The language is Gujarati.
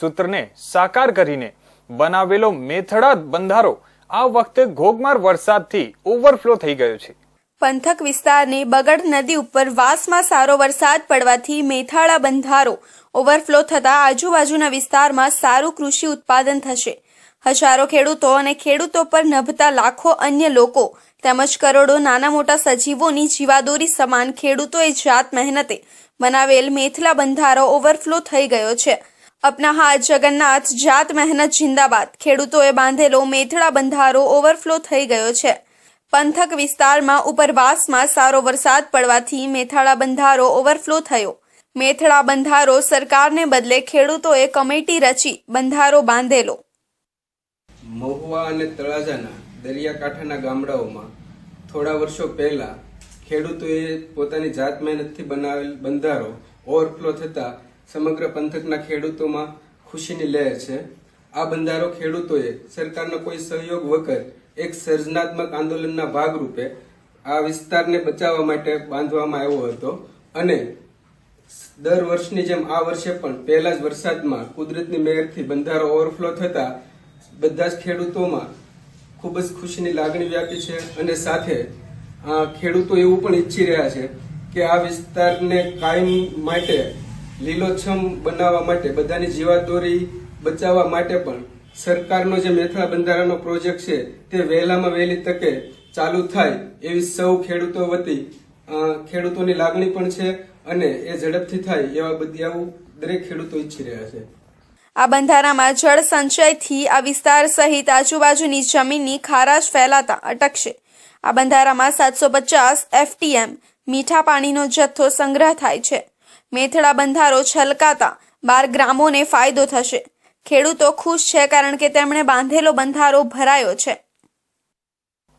સૂત્રને સાકાર કરીને બનાવેલો મેથડા બંધારો આ વખતે ઘોઘમાર વરસાદથી ઓવરફ્લો થઈ ગયો છે. પંથક વિસ્તારની બગડ નદી ઉપર વાસમાં સારો વરસાદ પડવાથી મેથાળા બંધારો ઓવરફ્લો થતા આજુબાજુના વિસ્તારમાં સારું કૃષિ ઉત્પાદન થશે. હજારો ખેડૂતો અને ખેડૂતો પર નભતા લાખો અન્ય લોકો તેમજ કરોડો નાના મોટા સજીવોની જીવાદોરી સમાન ખેડૂતોએ જાત મહેનતે બનાવેલ મેથલા બંધારો ઓવરફ્લો થઈ ગયો છે. અપના હાથ જગન્નાથ, જાત મહેનત જિંદાબાદ. ખેડૂતોએ બાંધેલો મેથડા બંધારો ઓવરફ્લો થઈ ગયો છે. પંથક વિસ્તારમાં ઉપરવાસમાં સારો વરસાદ પડવાથી મેથાળા બંધારો ઓવરફ્લો થયો. મેથડા બંધારો સરકારને બદલે ખેડૂતોએ કમિટી રચી બંધારો બાંધેલો. મહુવા અને તળાજાના દરિયાકાંઠાના ગામડાઓમાં થોડા વર્ષો પહેલા ખેડૂતોએ પોતાની જાત મહેનતથી બનાવેલ બંધારો ઓવરફ્લો થતા સમગ્ર પંથકના ખેડૂતોમાં ખુશીની લહેર છે. આ બંધારો ખેડૂતોએ સરકારનો કોઈ સહયોગ વગર એક સર્જનાત્મક આંદોલનના ભાગરૂપે આ વિસ્તારને બચાવવા માટે બાંધવામાં આવ્યો હતો અને દર વર્ષની જેમ આ વર્ષે પણ પહેલા જ વરસાદમાં કુદરતની મહેરથી બંધારો ઓવરફ્લો થતા બધા જ ખેડૂતોમાં ખૂબ જ ખુશીની લાગણી વ્યાપી છે અને સાથે ખેડૂતો એવું પણ ઈચ્છી રહ્યા છે કે આ વિસ્તારને કાયમ માટે લીલોછમ બનાવવા માટે, બધાની જીવાદોરી બચાવવા માટે પણ સરકારનો જે મેથળા બંધારાનો પ્રોજેક્ટ છે, તે વહેલામાં વહેલી તકે ચાલુ થાય એવી સૌ ખેડૂતો વતી ખેડૂતોની લાગણી પણ છે અને એ ઝડપથી થાય એવા બધી આવું દરેક ખેડૂતો ઈચ્છી રહ્યા છે. આ બંધારામાં જળ સંચયથી આ વિસ્તાર સહિત આજુબાજુની જમીનની ખારાશ ફેલાતા અટકશે. આ બંધારામાં સાતસો પચાસ એફટીએમ મીઠા પાણીનો જથ્થો સંગ્રહ થાય છે. મેથડા બંધારો છલકાતા બાર ગ્રામોને ફાયદો થશે. ખેડૂતો ખુશ છે કારણ કે તેમણે બાંધેલો બંધારો ભરાયો છે.